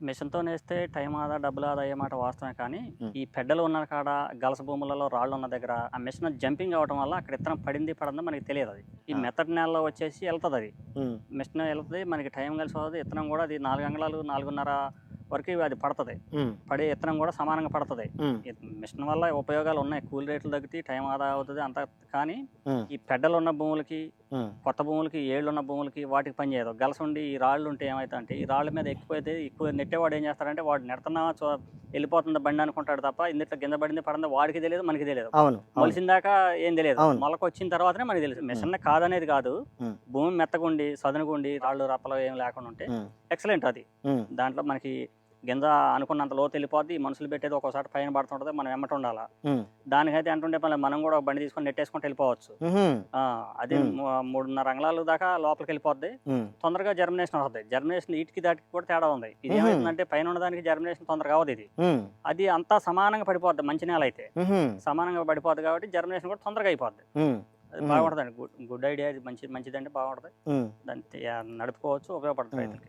మిషన్తో నేస్తే టైం ఆదా డబ్బులు ఆదా అయ్యే మాట వాస్తవమే కానీ. ఈ పెడ్డలు ఉన్న కాడ గలస భూములలో రాళ్ళు ఉన్న దగ్గర ఆ మిషన్ జంపింగ్ అవడం వల్ల అక్కడ ఇత్తనం పడింది పడిందో మనకి తెలియదు అది. ఈ. మెత్తటి నేలలో వచ్చేసి వెళ్తుంది అది. మిషన్ వెళ్తుంది మనకి టైం కలిసి వస్తుంది ఇత్తనం కూడా అది నాలుగు అంగళాలు నాలుగున్నర వరకు అది పడుతుంది. పడే ఇత్తనం కూడా సమానంగా పడుతుంది. మిషన్ వల్ల ఉపయోగాలు ఉన్నాయి కూలి రేట్లు తగ్గుతాయి టైం ఆదా అవుతుంది అంత కానీ ఈ పెడ్డలు ఉన్న భూములకి కొత్త భూములకి ఏళ్ళు ఉన్న భూములకి వాటికి పనిచేయదు గలస ఉండి ఈ రాళ్ళు ఉంటే ఏమవుతుందంటే ఈ రాళ్ళ మీద ఎక్కువైతే ఎక్కువ నెట్టేవాడు ఏం చేస్తాడంటే వాడు నెడుతున్నా చో వెళ్ళిపోతుంది బండి అనుకుంటాడు తప్ప ఇందులో కింద పడింది పడింది వాడికి తెలియదు మనకి తెలియదు. అవును అవును. మొలిసిన దాకా ఏం తెలియదు. మొలక వచ్చిన తర్వాతనే మనకి తెలుసు. మిషన్ కాదనేది కాదు. భూమి మెత్తగుండి సదునుగుండి రాళ్ళు రప్పలు ఏం లేకుండా ఉంటే ఎక్సలెంట్ అది. దాంట్లో మనకి గింజ అనుకున్నంత లోతు వెళ్ళిపోద్ది మనుషులు పెట్టేది ఒక్కోసారి పైన పడుతుంటుంది మనం ఎమ్మట ఉండాలా. దానికైతే అంటుంటే మళ్ళీ మనం కూడా బండి తీసుకొని నెట్టేసుకుంటూ వెళ్ళిపోవచ్చు. అది మూడున్నర అంగళాలు దాకా లోపలికి వెళ్ళిపోద్ది. తొందరగా జర్మినేషన్ అవుతుంది జర్మినేషన్ వీటికి దాటికి కూడా తేడా ఉంది. ఇది మ్మ్. ఏమవుతుందంటే పైన ఉన్నదానికి జర్మినేషన్ తొందరగా అవ్వదు ఇది. అది అంతా సమానంగా పడిపోద్ది మంచి నేల అయితే. సమానంగా పడిపోద్ది కాబట్టి జర్మినేషన్ కూడా తొందరగా అయిపోద్ది. బాగుంటుంది గుడ్ గుడ్ ఐడియా ఇది మంచి మంచిదంటే బాగుంటుంది. దాన్ని నడుపుకోవచ్చు ఉపయోగపడుతుంది. రైతులకి.